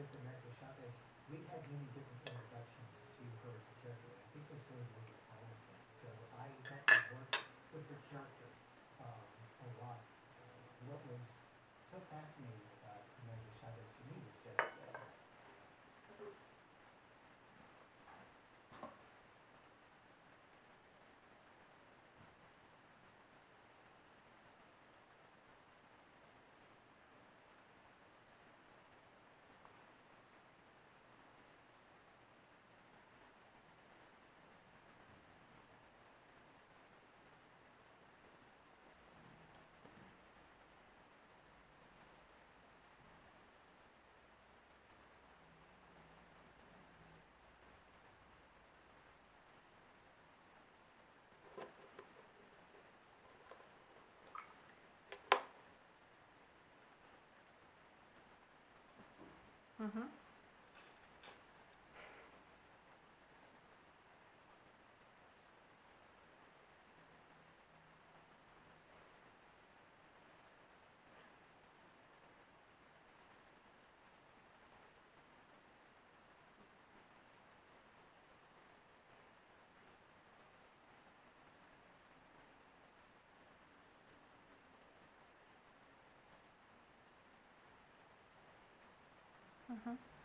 with America Chavez, we had many different introductions to her as a character. I think there's really more to all of them. So I got to work with her character, um, a lot. Uh, What was so fascinating about America Chavez to me was just, uh, Mm-hmm. Mm-hmm.